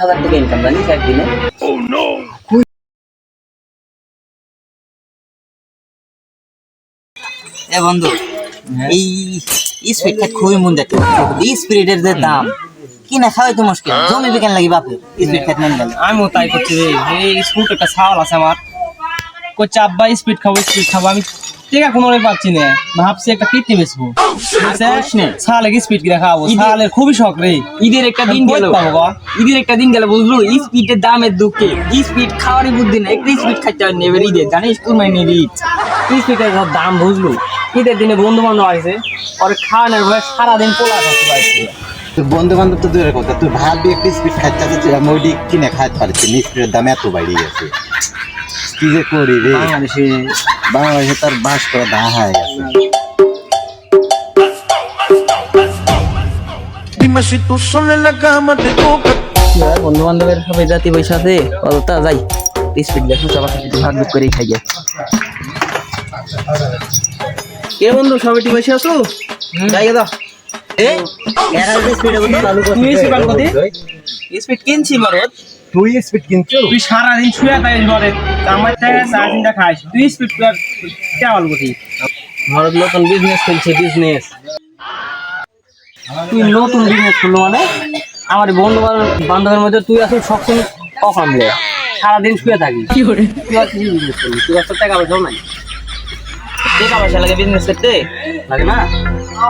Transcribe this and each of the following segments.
হাজার টাকা ইনকাম জানিস একদিনে। এ বন্ধু এই স্পিড খাত খুবই মন দেখতে স্পিরিটের যে দাম কিনা খাওয়াই তো মুশকিল। জমি বিকেন লাগি বাপে স্পিড খাত নেন গেলে? আমিও তাই করছি রে। এই স্কুট একটা ছাওয়াল আছে আমার। করছে আব্বা স্পিড খাব স্পিড খাব। আমি টেকা কোনো পাচ্ছি না। ভাবছি একটা কীর্তি বেচবো। ছালে স্পিড কিনে খাব ছালের খুবই শখ রে। ঈদের একটা দিন গেল। ঈদের একটা দিন গেল বুঝলো? স্পিডের দামের দুঃখে। স্পিড খাওয়ারই বুদ্ধি না একটু স্পিড খাইতে হয় নেবে ঈদের জানিস কুরবানি ঈদ? স্পিডের সব দাম বুঝলো? ঈদের দিনে বন্ধু বান্ধব আছে পরে খাওয়ানোর ভয়ে সারাদিন পোলা থাকতে পারছি তোর বন্ধু বান্ধব তো দূরের কথা। তুই ভাববি একটা স্পিড তুই আমি ওইটি কিনে খাইতে পারছি স্পিডের দাম এত বাড়িয়ে গেছে। কি যে করি রে? বাংলাদেশে বাংলাদেশে তার বাস করা দা হয়ে গেছে. বন্ধু বান্ধবের সবাই জাতি পয়সা আছে অতটা যাই। স্পিড দেখো সবার সাথে ভাগ ভাগ করেই খাই যায় কে বন্ধু সবাই ঠিক বসে আছো? যাই দাও। এ? এরা যে স্পিডে বন্ধু চালু করছে তুই স্পিড কত স্পিড কিনছি মারত তুই স্পিড কিনছো তুই সারাদিন শুয়ে থাকিস ঘরে। আমার থেকে সারাদিনটা খাইস। তুই স্পিড কেমন বুঝি মারত নতুন বিজনেস খুলছে বিজনেস তুই নতুন বিজনেস খুললো মানে? আমার বন্ধু বান্ধবের মধ্যে তুই আসলে সবসময় কখন রে। সারাদিন শুয়ে থাকিস। কি করে? তুই আর কি বিজনেস করবি? তুই আর তোর টাকা পয়সাও নাই? টাকা পয়সা লাগে বিজনেস করতে? লাগে না?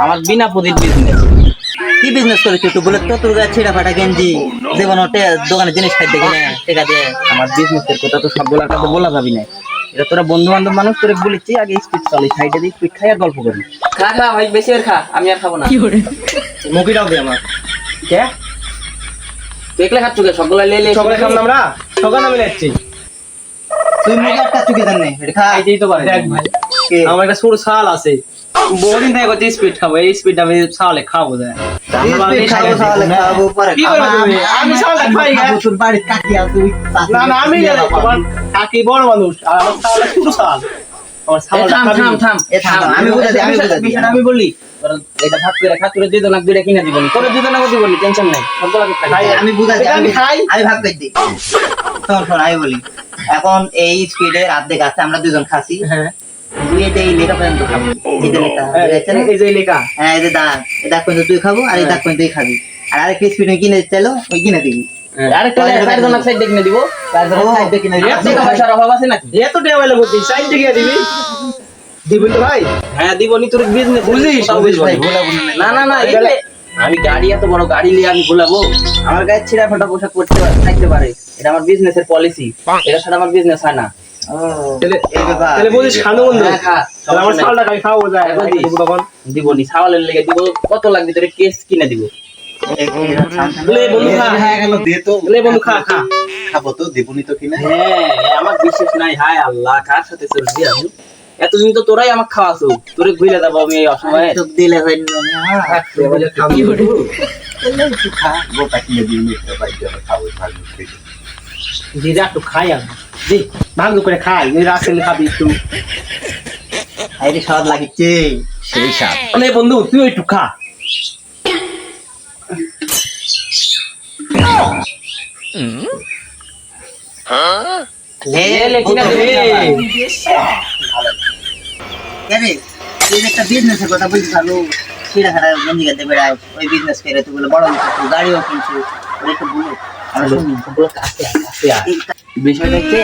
আমার বিনা প্রতির বিজনেস কি বিজনেস করেছিস একটু বলে? তো তোর গায়ে ছিঁড়া ফাটা গেঞ্জি জীবন ওটে দোকানে জিনিস খাইতে কিনে টাকা দিয়ে। আমার বিজনেসের কথা তো সব বলার কথা বলা যাবি না। এটা তোরা বন্ধু বান্ধব মানুষ তোরে বলেছি আগে স্পিড চলে সাইডে দিয়ে স্পিড খাই আর গল্প করি। খা খা ভাই বেশি আর খা আমি আর খাব না। মুখিটাও দে আমার। কে? দেখলে খাচ্ছ কে? সবগুলা লে লে সকালে খাম আমরা? সকালে আমি যাচ্ছি তুই মুখে একটা চুকে দেন এটা খা। তো পারে। দেখ ভাই আমার একটা ছোট শাল আছে। বহুদিন থেকে করছি স্পিড খাব এই স্পিড আমি শালে খাব না না আমি কাকি বড় মানুষ আর আমার শালে ছোট শাল আমার শাল থাম থাম থাম এ থাম, আমি বলি এটা ভাগ করে খা তোরা দুই জনাক দুইটা কিনে দিবনি তোরা দুই জনাক দিবনি টেনশন নাই। আমি বুঝাচ্ছি আমি আমি খাই। আমি ভাগ করে দিই। শোন শোন আমি বলি। এখন এই স্পিডের অর্ধেক আছে আমরা দুজন খাসি। হ্যাঁ। তুই এটা লেখা পর্যন্ত খাব। এই যে লেখা এই যে লেখা। হ্যাঁ এই যে দাগ এই দাগ পর্যন্ত তুই খাব আর এই দাগ পর্যন্ত তুই খাবি। আর আরেকটা স্পিড কিনে চাইলো ওই কিনে দিবি। আরেকটা চার সাইড কিনে দিব। চার সাইড কিনে দিব। এত টাকা পয়সার অভাব আছে নাকি? এত টেবিলে বলছি সাইড থেকে দিবি। দিবি তো ভাই। হ্যাঁ দিবনি তোর বিজনেস বুঝিস, বুঝিস ভাই। ভোলা ভুলা না না না আমি গাড়ি এত বড় গাড়ি নিয়ে আমি ভুলাবো আমার গায়ে ছিঁড়া ফাটা পোশাক পারে থাকতে পারে। এটা আমার বিজনেসের পলিসি এটা ছাড়া আমার বিজনেস হয় না। তাহলে খানো বন্ধু? হ্যাঁ, আমার যায় দিব লেগে দিব কত লাগবে তোর কেস কিনে দিব। বন্ধু খা। হয়ে গেল দে তো। লে বন্ধু খা খা। খাব তো দেবুনি তো কিনে। হ্যাঁ আমার বিশ্বাস নাই হায় আল্লাহ কার সাথে চলছি আমি? এতদিন তো তোরাই আমাকে খাওয়াছো তোরে ঘুরে যাব আমি এই অসময়ে। দিলে হয় একটু খাই আমি। দে ভাগ করে খাই এই রাসেল খাবি একটু। আরে স্বাদ লাগিচ্ছে। সেই সাপ লে বন্ধু তুই একটু খা। একটা বিজনেসের কথা গঞ্জি গাতে বেড়ায় ওই বিজনেস করে তুই বলে বড় গাড়িও কিনছিস ওটা একটু বলো। আমরা শুনি কাছে কাছে আয়। বিষয়টা হচ্ছে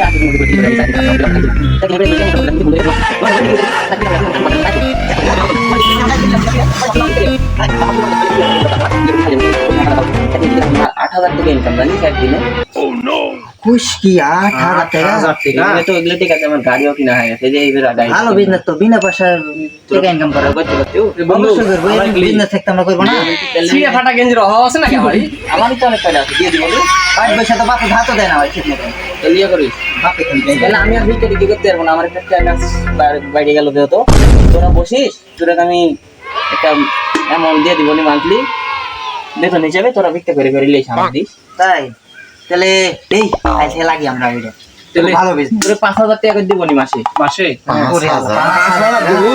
হাজার টাকা ইনকাম জানিস একদিনে? খুশকি আট হাজার টাকা। এগুলো তো এগুলো ঠিক আছে আমার গাড়িও কিনা হয়ে গেছে যে এইবার গাড়ি ভালো বিজনেস তো বিনা পয়সা টাকা ইনকাম করা করতে করতে বন্ধু বিজনেস থাকতে আমরা করব না। ছিঁড়ে ফাটা গেঞ্জির অভাব আছে নাকি আমারই আমারই তো অনেক টাকা আছে দিয়ে দিব পাঁচ পয়সা তো বাপে ভাতও দেয় না ভাই ঠিক মতো তো নিয়ে করিস? বাপে তাহলে আমি আর ভিতরে করতে পারব না আমার একটা বাইরে গেল যেহেতু তোরা বসিস তোরা আমি একটা অ্যামাউন্ট দিয়ে দিবনি মান্থলি বেতন হিসাবে তোরা ভিক্ষা করে করে আমার দিস। তাই? তাহলে এই আজকে লাগি আমরা এটা। তাহলে ভালো বিজনেস তোরা পাঁচ হাজার টাকা করে দিব নি মাসে। মাসে? পাঁচ হাজার। পাঁচ হাজার? দেবো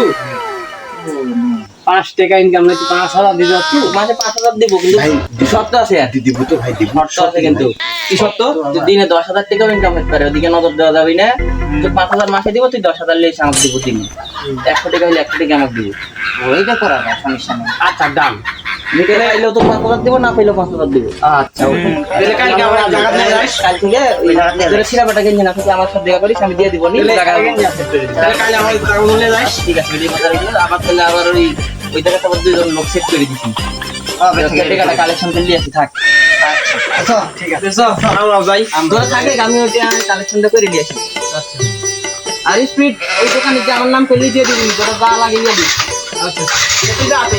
পাঁচ টাকা ইনকাম নাই পাঁচ হাজার দিতে পারছি মাসে পাঁচ হাজার দিব কিন্তু ভাই, শর্ত আছে। আর দিব তো ভাই দিব। শর্ত আছে কিন্তু। কি শর্ত? যে দিনে দশ হাজার টাকাও ইনকাম হতে পারে ওদিকে নজর দেওয়া যাবে না। তো পাঁচ হাজার মাসে দিব তুই দশ হাজার লেস আমাকে দিব দিনে। একশো টাকা হলে একশো টাকা আমাকে দিব। ওইটা করা যায় সমস্যা নেই। আচ্ছা ডান বিকেলে এলেও তো পাঁচ হাজার দিব না পেলেও পাঁচ হাজার দিব। আচ্ছা তাহলে কালকে আমরা জায়গা নিয়ে যাস কিনছে না থেকে আমার সাথে দেখা করিস আমি দিয়ে দিব নি টাকা তাহলে কালকে আমার টাকা নিয়ে যাস ঠিক আছে ওই বাজারে গেলে আবার তাহলে আবার ওই ওই জায়গাটা আবার দুইজন লোক সেট করে দিচ্ছি হবে টাকাটা কালেকশন করে দিয়ে আসি থাক। আচ্ছা ঠিক আছে। আমরা যাই। তোরা থাকে আমি কালেকশনটা করে আসি। আর স্পিড ওই দোকানে যে আমার নাম পেলে দিয়ে দিবি তোরা যা লাগে দিয়ে দিবি। আচ্ছা। ঠিক আছে।